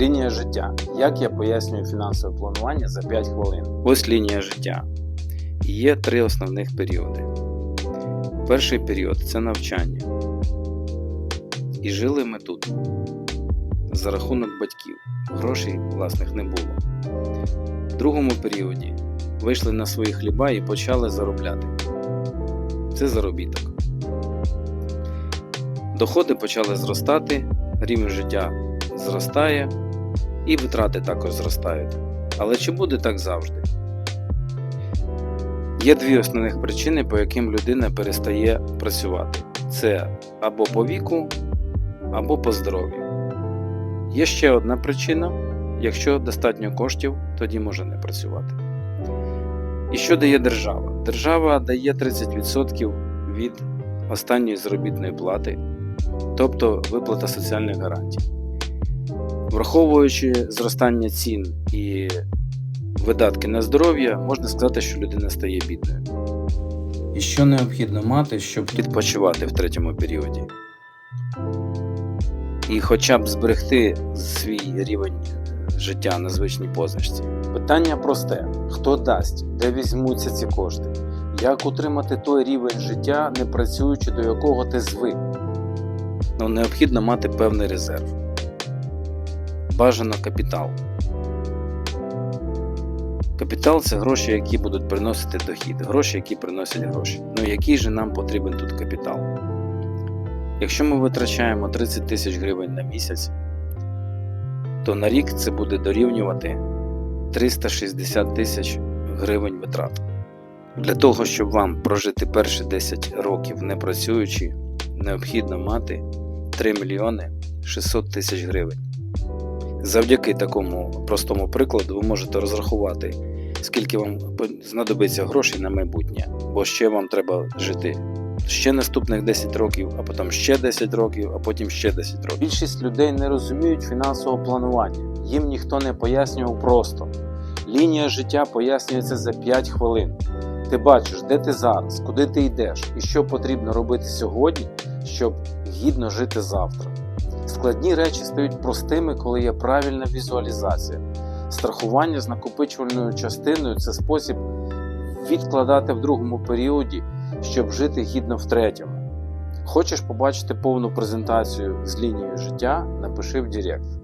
Лінія життя. Як я пояснюю фінансове планування за 5 хвилин? Ось лінія життя. Є три основних періоди. Перший період це навчання. І жили ми тут за рахунок батьків. Грошей власних не було. В другому періоді вийшли на свої хліба і почали заробляти. Це заробіток. Доходи почали зростати, рівень життя зростає, і витрати також зростають. Але чи буде так завжди? Є дві основних причини, по яким людина перестає працювати: це або по віку, або по здоров'ю. Є ще одна причина: якщо достатньо коштів, тоді може не працювати. І що дає держава? Держава дає 30% від останньої заробітної плати, тобто виплата соціальних гарантій. Враховуючи зростання цін і видатки на здоров'я, можна сказати, що людина стає бідною. І що необхідно мати, щоб відпочивати в третьому періоді? І хоча б зберегти свій рівень життя на звичній позначці. Питання просте: хто дасть, де візьмуться ці кошти? Як утримати той рівень життя, не працюючи до якого ти звик? Ну, необхідно мати певний резерв. Бажано капітал. Капітал це гроші, які будуть приносити дохід, гроші, які приносять гроші. Ну який же нам потрібен тут капітал? Якщо ми витрачаємо 30 тисяч гривень на місяць, то на рік це буде дорівнювати 360 тисяч гривень витрат. Для того, щоб вам прожити перші 10 років не працюючи, необхідно мати 3 мільйони 600 тисяч гривень. Завдяки такому простому прикладу ви можете розрахувати, скільки вам знадобиться грошей на майбутнє, бо ще вам треба жити ще наступних 10 років, а потім ще 10 років, а потім ще 10 років. Більшість людей не розуміють фінансового планування. Їм ніхто не пояснював просто. Лінія життя пояснюється за 5 хвилин. Ти бачиш, де ти зараз, куди ти йдеш і що потрібно робити сьогодні, щоб гідно жити завтра. Складні речі стають простими, коли є правильна візуалізація. Страхування з накопичувальною частиною це спосіб відкладати в другому періоді, щоб жити гідно в третьому. Хочеш побачити повну презентацію з лінією життя? Напиши в Директ.